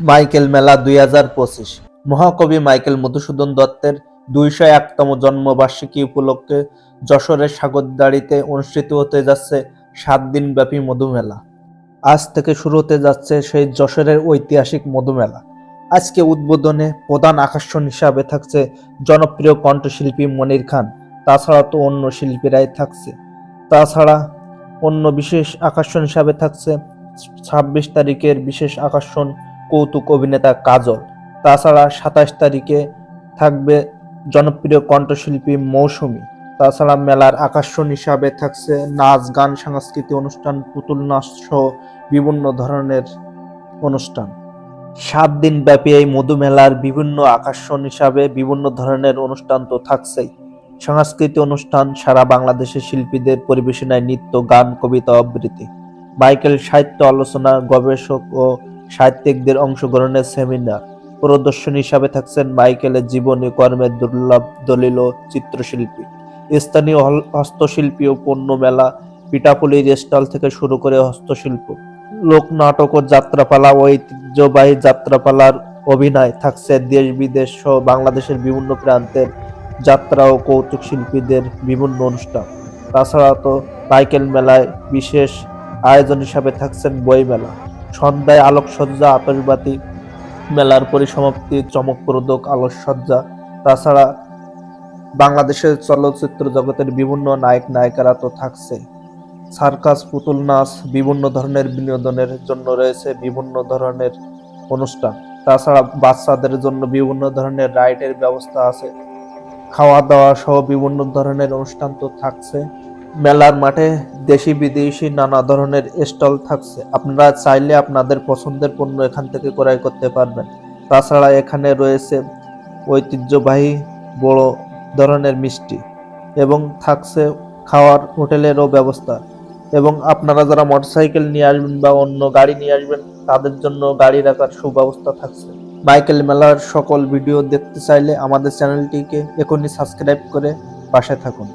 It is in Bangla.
মাইকেল মেলা দুই হাজার পঁচিশ। মহাকবি মাইকেল মধুসূদন দত্তের দুইশো একতম জন্মবার্ষিকী উপলক্ষে যশোরের সাগরদাড়িতে অনুষ্ঠিত হতে যাচ্ছে সাত দিনব্যাপী মধুমেলা। আজ থেকে শুরু হতে যাচ্ছে সেই যশোরের ঐতিহাসিক মধুমেলা। আজকে উদ্বোধনে প্রধান আকর্ষণ হিসাবে থাকছে জনপ্রিয় কণ্ঠশিল্পী মনির খান, তাছাড়া তো অন্য শিল্পীরাই থাকছে। তাছাড়া অন্য বিশেষ আকর্ষণ হিসাবে থাকছে ছাব্বিশ তারিখের বিশেষ আকর্ষণ কৌতুক অভিনেতা কাজল। তাছাড়া সাতাশ তারিখে থাকবে জনপ্রিয় কণ্ঠশিল্পী মৌসুমী। তাছাড়া মেলার আকর্ষণ হিসাবে থাকছে নাচ, গান, সাংস্কৃতিক অনুষ্ঠান, পুতুল নাচ সহ বিভিন্ন ধরনের অনুষ্ঠান। সাত দিন ব্যাপী এই মধুমেলার বিভিন্ন আকর্ষণ হিসাবে বিভিন্ন ধরনের অনুষ্ঠান তো থাকছেই। সাংস্কৃতিক অনুষ্ঠান সারা বাংলাদেশের শিল্পীদের পরিবেশনায় নৃত্য, গান, কবিতা, আবৃত্তি। মাইকেল সাহিত্য আলোচনা, গবেষক ও সাহিত্যিকদের অংশগ্রহণের সেমিনার। প্রদর্শনী হিসাবে থাকছেন মাইকেলের জীবনী, কর্মের দুর্লভ দলিল চিত্রশিল্পী। স্থানীয় হস্তশিল্পী ও পণ্য মেলা পিঠাপুলির স্টল থেকে শুরু করে হস্তশিল্প। লোকনাটক ও যাত্রাপালা, ঐতিহ্যবাহী যাত্রাপালার অভিনয় থাকছে দেশ, বিদেশ সহ বাংলাদেশের বিভিন্ন প্রান্তের যাত্রা ও কৌতুক শিল্পীদের বিভিন্ন অনুষ্ঠান। তাছাড়া তো মাইকেল মেলায় বিশেষ আয়োজন হিসাবে থাকছেন বই মেলা সন্ধ্যায় আলোকসজ্জা, আতশবাতি, মেলার পরিসমাপ্তি, চমকপ্রদক আলোকসজ্জা। তাছাড়া বাংলাদেশের চলচ্চিত্র জগতের বিভিন্ন নায়ক, নায়িকারা তো থাকছে। সার্কাস, পুতুল নাচ, বিভিন্ন ধরনের বিনোদনের জন্য রয়েছে বিভিন্ন ধরনের অনুষ্ঠান। তাছাড়া বাচ্চাদের জন্য বিভিন্ন ধরনের রাইডের ব্যবস্থা আছে। খাওয়া দাওয়া সহ বিভিন্ন ধরনের অনুষ্ঠান তো থাকছে। মেলার মাঠে দেশি বিদেশি নানা ধরনের স্টল থাকছে। আপনারা চাইলে আপনাদের পছন্দের পণ্য এখান থেকে ক্রয় করতে পারবেন। তাছাড়া এখানে রয়েছে ঐতিহ্যবাহী বড় ধরনের মিষ্টি এবং থাকছে খাওয়ার হোটেলেরও ব্যবস্থা। এবং আপনারা যারা মোটরসাইকেল নিয়ে আসবেন বা অন্য গাড়ি নিয়ে আসবেন, তাদের জন্য গাড়ি রাখার সুব্যবস্থা থাকছে। মাইকেল মেলার সকল ভিডিও দেখতে চাইলে আমাদের চ্যানেলটিকে এখনই সাবস্ক্রাইব করে পাশে থাকুন।